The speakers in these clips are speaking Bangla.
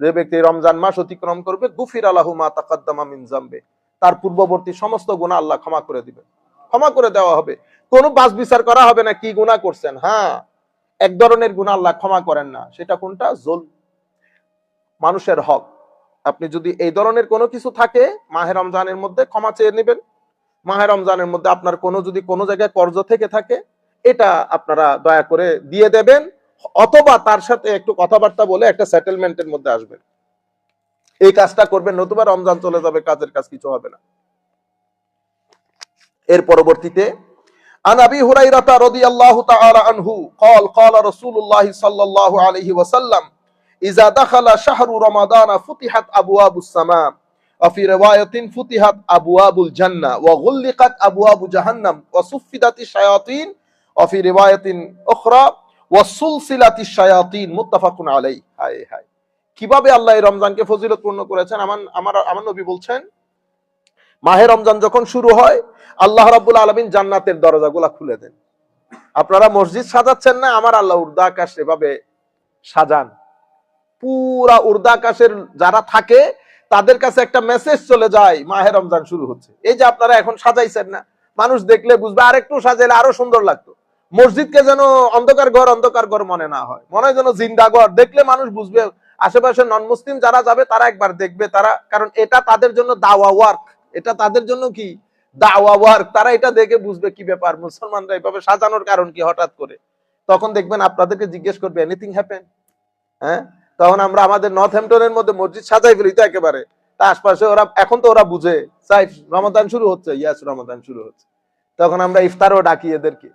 যে ব্যক্তি রমজান মাস অতিক্রম করবে, গুফির আলাহু মা তাকাদ্দামা মিন জামবে তার পূর্ববর্তী সমস্ত গুনাহ আল্লাহ ক্ষমা করে দিবে ক্ষমা করে দেওয়া হবে। কোনো বাস বিচার করা হবে না, কি গুনাহ করছেন? হ্যাঁ এক ধরনের গুনাহ আল্লাহ ক্ষমা করেন না। সেটা কোনটা? জোল মানুষের হক। আপনি যদি এই ধরনের কোনো কিছু থাকে, মাহে রমজানের মধ্যে ক্ষমা চেয়ে নেবেন। মাহে রমজানের মধ্যে আপনার কোনো যদি কোনো জায়গায় কর্জ থেকে থাকে, এটা আপনারা দয়া করে দিয়ে দেবেন। অথবা তার সাথে একটু কথাবার্তা বলে একটা সেটেলমেন্টের মধ্যে আসবেন এই কাজটা করবেন নতুবা রমজান চলে যাবে কাজের কাজ কিছু হবে না এর পরবর্তীতে عن ابي هريره رضي الله تعالى عنه قال قال رسول الله صلى الله عليه وسلم اذا دخل شهر رمضان فتحت ابواب السماء وفي روايه فتحت ابواب الجنه وغلقت ابواب جهنم وصفدت الشياطين وفي روايه اخرى কীভাবে আল্লাহ করেছেন? আমার আমার আমার নবী বলছেন, মাহে রমজান যখন শুরু হয়, আল্লাহ জান্নাতের খুলে দেন। আপনারা মসজিদ সাজাচ্ছেন না? আমার আল্লাহ উর্দাকাশ এভাবে সাজান। পুরা উর্দাকাশের যারা থাকে, তাদের কাছে একটা মেসেজ চলে যায়, মাহে রমজান শুরু হচ্ছে। এই যে আপনারা এখন সাজাইছেন না, মানুষ দেখলে বুঝবে, আরেকটু সাজাইলে আরও সুন্দর লাগতো। মসজিদকে যেন অন্ধকার ঘর অন্ধকার ঘর মনে না হয়। মনে হয় যেন জিন্দা ঘর। দেখলে মানুষ বুঝবে আশেপাশে নন মুসলিম যারা যাবে, তারা একবার দেখবে, তারা কারণ এটা তাদের জন্য দাওয়া ওয়ার্ক এটা তাদের জন্য কি? দাওয়া ওয়ার্ক তারা এটা দেখে বুঝবে কি ব্যাপার। মুসলমানরা এভাবে সাজানোর কারণ কি হঠাৎ করে? তখন দেখবেন আপনাদেরকে জিজ্ঞেস করবে এনিথিং হ্যাপেন হ্যাঁ? তখন আমরা আমাদের নর্থ হ্যাম্পটনের মধ্যে মসজিদ সাজাই ফেলি তো একেবারে। তা আশপাশে ওরা এখন তো ওরা বুঝে। সাইফ রমাদান শুরু হচ্ছে। ইয়াস রমাদান শুরু হচ্ছে। তখন আমরা ইফতারও ডাকি এদেরকে।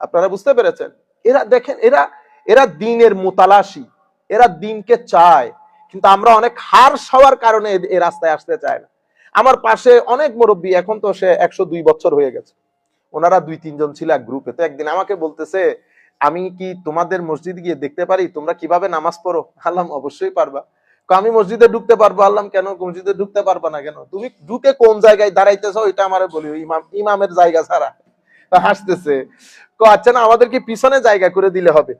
আপনারা বুঝতে পেরেছেন? এরা দেখেন, এরা এরা দিনের মোতালাসি, এরা দিনকে চায়, কিন্তু আমরা অনেক হার্স হওয়ার কারণে এ- রাস্তায় আসতে চায় না। আমার পাশে অনেক মুরব্বী, এখন তো সে একশো দুই বছর হয়ে গেছে। ওনারা দুই, তিনজন ছিল এক গ্রুপে তো একদিন আমাকে বলতেছে, আমি কি তোমাদের মসজিদ গিয়ে দেখতে পারি? তোমরা কীভাবে নামাজ পড়ো? আল্লাহ, অবশ্যই পারবা। আমি মসজিদে ঢুকতে পারব? আল্লাহ, কেন? মসজিদে ঢুকতে পারবা না কেন? তুমি ঢুকে কোন জায়গায় দাঁড়াইতেছো? এটা আমার বলি ইমাম, ইমামের জায়গা ছাড়া। হাসতেছে। আচ্ছা না আমাদের কি পিছনে জায়গা করে দিলে হবে।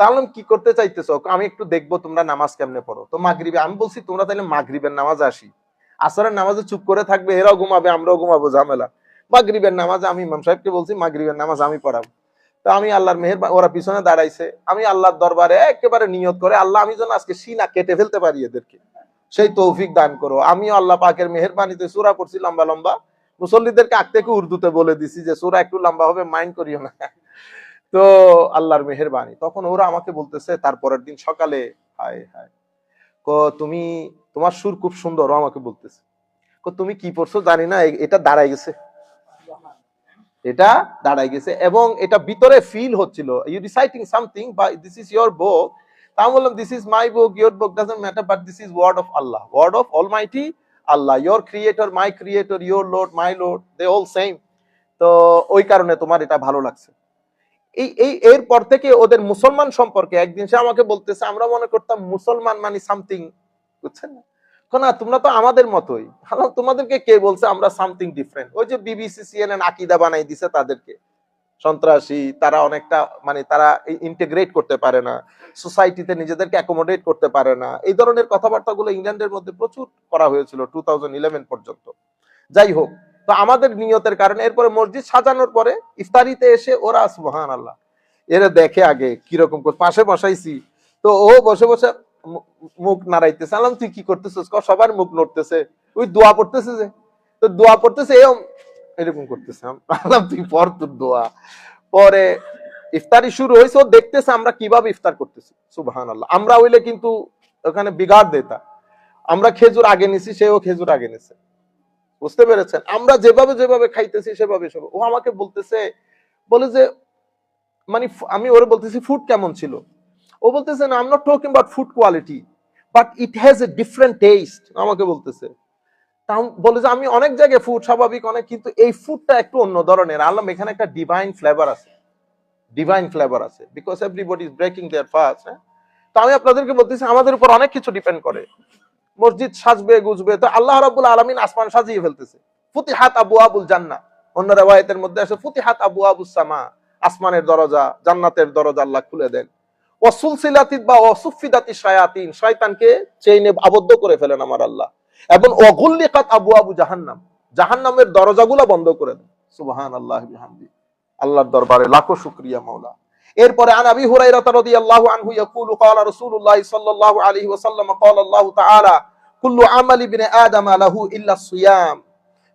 তাহলে কি করতে চাইতেছো? আমি একটু দেখব তোমরা নামাজ কেমনে পড়ো। তো মাগরিবে, আমি বলছি তোমরা তাহলে মাগরিবের নামাজ আসি। আসরের নামাজে চুপ করে থাকবে, এরাও ঘুমাবে, আমরাও ঘুমাবো, ঝামেলা। মাগরিবের নামাজে, আমি ইমাম সাহেবকে বলছি, মাগরিবের নামাজ আমি পড়াবো। তো আমি আল্লাহর মেহের ওরা পিছনে দাঁড়াইছে। আমি আল্লাহর দরবারে একেবারে নিয়ত করে, আল্লাহ, আমি যেন আজকে সিনা কেটে ফেলতে পারি এদেরকে। সেই তৌফিক দান করো। আমিও আল্লাহ পাকের মেহেরবানিতে সুরা পড়ছি, লম্বা লম্বা। মুসল্লিদেরকে আগ থেকে উর্দুতে বলে দিছি যে, সুরা একটু লম্বা হবে, মাইন্ড করিও না। তো আল্লাহর মেহেরবানি। তখন ওরা আমাকে বলতেছে, তারপরের দিন সকালে, হায় হায় তুমি, তোমার সুর খুব সুন্দর। আমাকে বলতেছে তুমি কি পড়ছো জানি না এটা দাঁড়াই গেছে। এটা দাঁড়াই গেছে এবং এটা ভিতরে ফিল হচ্ছিল। ইউ রিসাইটিং সামথিং বা দিস ইজ ইয়োর বুক তা বললাম this is my book your book doesn't matter but this is word of Allah word of almighty Allah your creator my creator your lord my lord they all same তো ওই কারণে তোমার এটা ভালো লাগছে। এই এই, এরপর থেকে ওদের মুসলমান সম্পর্কে একদিন সে আমাকে বলতেছে, আমরা মনে করতাম মুসলমান মানে সামথিং বুঝছেন না? তোমরা তো আমাদের মতোই। তোমাদেরকে কে বলছে, আমরা সামথিং ডিফারেন্ট ওই যে বিবিসি সিএনএন আকিদা বানাই দিছে তাদেরকে। সন্ত্রাসী, তারা অনেকটা মানে তারা ইন্টিগ্রেট করতে পারে না সোসাইটিতে নিজেদেরকে অ্যাকোমোডেট করতে পারে না। এই ধরনের কথাবার্তাগুলো ইংল্যান্ডের মধ্যে প্রচুর করা হয়েছিল টু পর্যন্ত। যাই হোক, তো আমাদের নিয়তের কারণে এরপরে মসজিদ সাজানোর পরে ইফতারিতে এসে ওরা সুবহান আল্লাহ এরা দেখে আগে কীরকম করে, পাশে বসাইছি। তো ও বসে বসে মুখ নাড়াইতেছে, আলাম, তুই কি করতেছিস? সবার মুখ নড়তেছে। ওই দোয়া পড়তেছে যে। তো দোয়া পড়তেছে এরকম করতেছে। আলাম তুই পর তোর দোয়া। পরে ইফতারি শুরু হয়েছে, ও দেখতেছে আমরা কীভাবে ইফতার করতেছি। সুবহান আল্লাহ আমরা হইলে কিন্তু ওখানে বিগাড় দেতা। আমরা খেজুর আগে নিছি, সেও খেজুর আগে নিছে। বুঝতে পেরেছেন? আমরা যেভাবে যেভাবে খাইতেছি, সেভাবে সব ও আমাকে বলতেছে, বলে যে মানে আমি ওরে বলতেছি ফুড কেমন ছিল? ও বলতেছে না I'm not talking about food quality but it has a different taste আমাকে বলতেছে। আমি বলে যে আমি অনেক জায়গায় ফুড স্বাভাবিক, অনেক, কিন্তু এই ফুডটা একটু অন্য ধরনের। আলম এখানে একটা ডিভাইন ফ্লেভার আছে। ডিভাইন ফ্লেভার আছে। Because everybody is breaking their fast হ্যাঁ? তো আমি আপনাদেরকে বলতেছি, আমাদের উপর অনেক কিছু ডিপেন্ড করে। মসজিদ সাজবে, গুজবে, তো আল্লাহ রাব্বুল আলামিন আসমান সাজিয়ে ফেলতেছে। ফুতিহাত আবু আবুল জান্না অন্য রেওয়ায়েতের মধ্যে আছে, ফুতিহাত আবু আবুস সামা। আসমানের দরজা, জান্নাতের দরজা আল্লাহ খুলে দেন। ওয়াসুলসিলাতিত বা ওয়াসুফিদাতি শায়াতিন। শয়তানকে চেইনে আবদ্ধ করে ফেলেন আমার আল্লাহ। এবং ওয়াগুল্লিকাত আবু আবু জাহান্নাম। জাহান্নামের দরজাগুলো বন্ধ করে দেন। সুবহান আল্লাহ বিহামদি। আল্লাহর দরবারে লাখো শুকরিয়া, মাওলা। এরপরে আন আবি হুরাইরা রাদিয়াল্লাহু আনহু ইয়াকুলু, ক্বালা রাসূলুল্লাহ সাল্লাল্লাহু আলাইহি ওয়াসাল্লাম ক্বালা আল্লাহু তাআলা, কুল্লু আমালি ইবনে আদম লাহু ইল্লা সিয়াম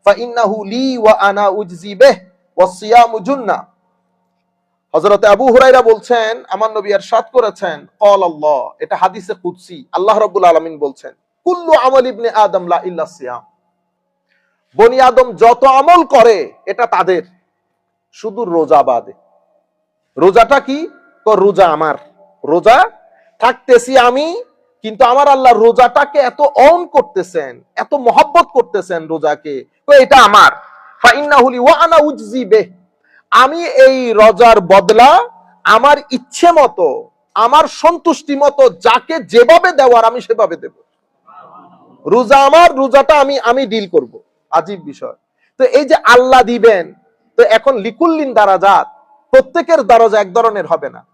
ফাইন্নাহু লি ওয়া আনা উজজি বিহ ওয়াস সিয়ামু জুন্নাহ হযরত আবু হুরাইরা বলছেন, আমার নবী ইরশাদ করেছেন। ক্বাল আল্লাহ এটা হাদিসে কুদসি। আল্লাহ রাব্বুল আলামিন বলছেন। কুল্লু আমাল ইবনে আদম লা ইল্লা সিয়াম। বনি আদম যত আমল করে, এটা তাদের। শুধু রোজা বাদে। রোজাটা কি? তো রোজা আমার। রোজা থাকতেছি আমি, কিন্তু আমার আল্লাহ রোজাটাকে এত অন করতেছেন, এত মহব্বত করতেছেন রোজাকে। তো এটা আমার। ফাইন্নাহুলি ওয়া আনা উজজি আমি এই রোজার বদলা আমার ইচ্ছে মতো, আমার সন্তুষ্টি মতো যাকে যেভাবে দেওয়ার আমি সেভাবে দেব। রোজা আমার, রোজাটা আমি আমি ডিল করব। আজীব বিষয়। তো এই যে আল্লাহ দিবেন, তো এখন লিকুল্লিন দারাজাত, প্রত্যেকের দারাজা এক ধরনের হবে না।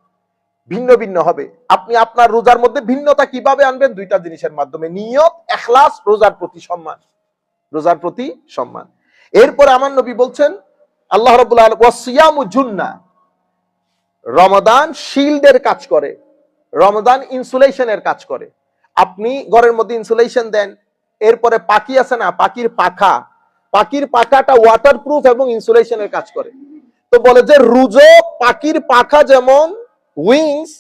ভিন্ন ভিন্ন হবে। আপনি আপনার রোজার মধ্যে ভিন্নতা কীভাবে আনবেন, দুইটা জিনিসের মাধ্যমে। নিয়ত, এখলাস, রোজার প্রতি সম্মান। রোজার প্রতি সম্মান। এরপরে আমার নবী বলছেন, আল্লাহ রবুল ওয়াসিয়ামু জুন্না। রমদান শিল্ডের কাজ করে। রমদান ইনসুলেশনের কাজ করে। আপনি ঘরের মধ্যে ইনসুলেশন দেন এরপরে পাখি আছে না, পাখির পাখা। পাখির পাখাটা ওয়াটারপ্রুফ এবং ইনসুলেশনের কাজ করে। তো বলে যে রুজো, পাখির পাখা যেমন উইংস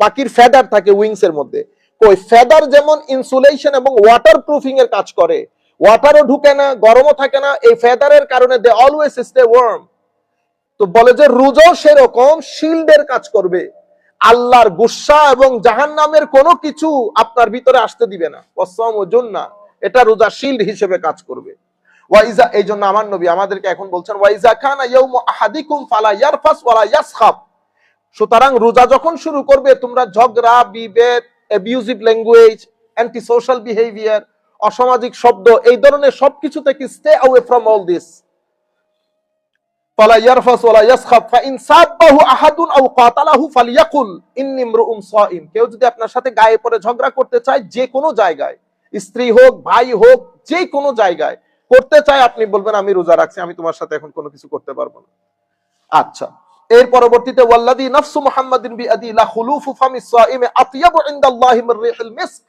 পাখির ফেদার থাকে উইংস এর মধ্যে। ওই ফেদার যেমন ইনসুলেশন এবং ওয়াটার প্রুফিং এর কাজ করে। ওয়াটারও ঢুকে না, গরমও থাকে না, এই ফেদারের কারণে দে অলওয়েজ স্টে ওয়ার্ম তো বলে যে রুজো সেরকম শিল্ডের কাজ করবে। আল্লাহর গুসা এবং জাহান্নামের কোনো কিছু আপনার ভিতরে আসতে দিবে না। ও জুন্না এটা রোজা শিল্ড হিসেবে কাজ করবে। ওয়াইজা, এই জন্য আমার নবী আমাদেরকে এখন বলছেন, ওয়াইজা খানা আহাদিকুম ফালা ইয়ারফাস ওয়ালা ইয়াসখাব। সুতরাং রোজা যখন শুরু করবে, তোমরা ঝগড়া, বিভেদ abusive language anti social behaviour অসামাজিক শব্দ, এই ধরনের সবকিছু থেকে stay away from all this ফালা ইয়ারফাস ওয়ালা ইয়াসখাব, ফাইন সাব্বাহু আহাদুন আও কাতালাহু ফালিয়াকুল, ইন্নী ইমরুউন সাইম। কেউ যদি আপনার সাথে গায়ে পড়ে ঝগড়া করতে চায় যে কোনো জায়গায় স্ত্রী হোক, ভাই হোক, যে কোনো জায়গায় করতে চায়, আপনি বলবেন, আমি রোজা রাখছি, আমি তোমার সাথে এখন কোনো কিছু করতে পারব না। আচ্ছা। এর পরবর্তীতে ওয়াল্লাদি নফসু মুহাম্মাদিন বিআদি লা খুলুফু ফামিস সাইমি আতিয়াবু ইনদাল্লাহি মির রিহিল মিস্ক।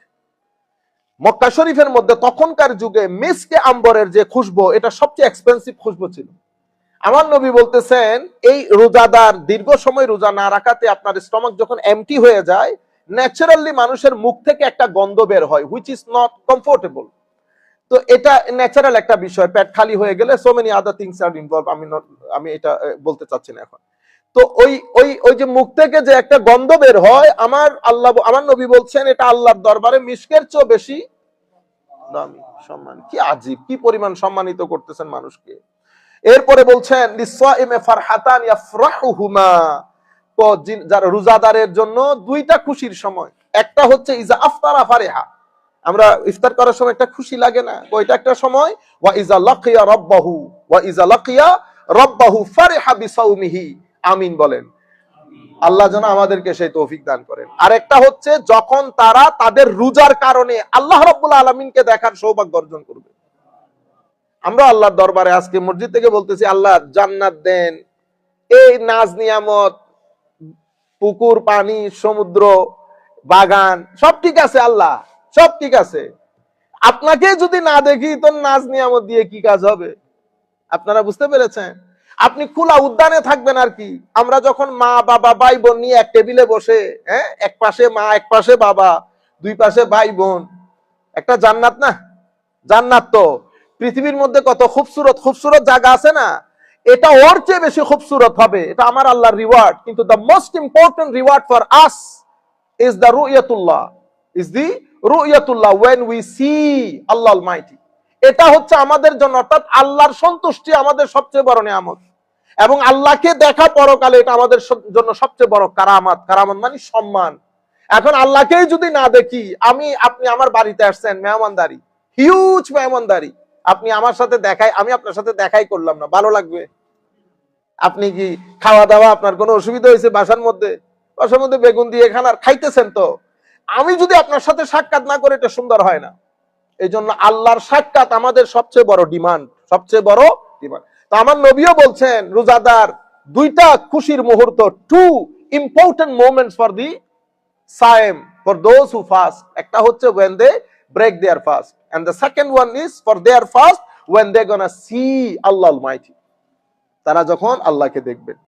মক্কা শরীফের মধ্যে তখনকার যুগে মিসকে আম্বরের যে খুশবু, এটা সবচেয়ে এক্সপেন্সিভ খুশবু ছিল। আমার নবী বলতেছেন, এই রোজাদার দীর্ঘ সময় রোজা না রাখাতে আপনার স্টমাক যখন এমটি হয়ে যায় ন্যাচারালি মানুষের মুখ থেকে একটা গন্ধ বের হয় হুইচ ইজ নট কমফোর্টেবল তো এটা ন্যাচারাল একটা বিষয়, পেট খালি হয়ে গেলে so many other things are involve আমি আমি এটা বলতে চাচ্ছি না এখন। তো ওই ওই ওই যে মুখ থেকে যে একটা গন্ধ বের হয়, আমার আল্লাহ, আমার নবী বলছেন এটা আল্লাহর দরবারে মিশকের চেয়েও বেশি দামি, সম্মান। কি আজীব, কি পরিমাণ সম্মানিত করতেছেন মানুষকে। এরপরে বলছেন, লিসাইমে ফারহাতান ইয়াফরাহুহুমা যারা রোজাদারের জন্য দুইটা খুশির সময়। একটা হচ্ছে, ইজা আফতারা ফারেহা। আমরা ইফতার করার সময় একটা খুশি লাগে না। ওইটা একটা সময়, ওয়া ইজা লাকিয়া রাব্বাহু। ওয়া ইজা লাকিয়া রাব্বাহু ফারিহা বিসাউমিহি। আমিন বলেন। আল্লাহ যেন আমাদেরকে সেই তৌফিক দান করেন। আর একটা হচ্ছে, যখন তারা তাদের রোজার কারণে আল্লাহ রাব্বুল আলামিনকে দেখার সৌভাগ্য অর্জন করবে। আমরা আল্লাহর দরবারে আজকে মসজিদ থেকে বলতেছি, আল্লাহ জান্নাত দেন। এই নাজ নিয়ামত পুকুর, পানি, সমুদ্র, বাগান, সব ঠিক আছে আল্লাহ, সব ঠিক আছে। আপনাকে যদি না দেখি, তো নাজ নিয়ামত দিয়ে কি কাজ হবে? আপনারা বুঝতে পেরেছেন? আপনি খোলা উদ্যানে থাকবেন আর কি। আমরা যখন মা, বাবা ভাই বোন নিয়ে এক টেবিলে বসে হ্যাঁ এক পাশে মা, এক পাশে বাবা, দুই পাশে ভাই বোন একটা জান্নাত না? জান্নাত তো। পৃথিবীর মধ্যে কত খুবসুরত খুবসুরত জায়গা আছে না? এটা ওর চেয়ে বেশি খুবসুরত হবে, এটা আমার আল্লাহর রিওয়ার্ড কিন্তু the most important reward for us is the রুইয়াতুল্লাহ is the রুইয়াতুল্লাহ when we see Allah mighty এটা হচ্ছে আমাদের জন্য, অর্থাৎ আল্লাহর সন্তুষ্টি আমাদের সবচেয়ে বড় নিয়ামত। এবং আল্লাহকে দেখা পরকালে এটা আমাদের জন্য সবচেয়ে বড় কারামাত। কারামাত মানে সম্মান। এখন আল্লাহকেই যদি না দেখি, আমি, আপনি আমার বাড়িতে আসছেন, মেহমানদারি হিউজ মেহমানদারি আপনি আমার সাথে দেখাই, আমি আপনার সাথে দেখাই করলাম না, ভালো লাগবে। আপনি কি খাওয়া দাওয়া আপনার কোনো অসুবিধা হয়েছে বাসার মধ্যে? রসের মধ্যে বেগুন দিয়ে খান আর খাইতেছেন তো? আমি যদি আপনার সাথে সাক্ষাৎ না করে, এটা সুন্দর হয় না। এই জন্য আল্লাহর সাক্ষাৎ আমাদের সবচেয়ে বড় ডিমান্ড, সবচেয়ে বড় ডিমান্ড। তো আমার নবীও বলছেন, রোজাদার দুইটা খুশির মুহূর্ত two important moments for the Sayem for those who fast একটা হচ্ছে when they break their fast and the second one is for their fast when they gonna see Allah Almighty তারা যখন আল্লাহকে দেখবেন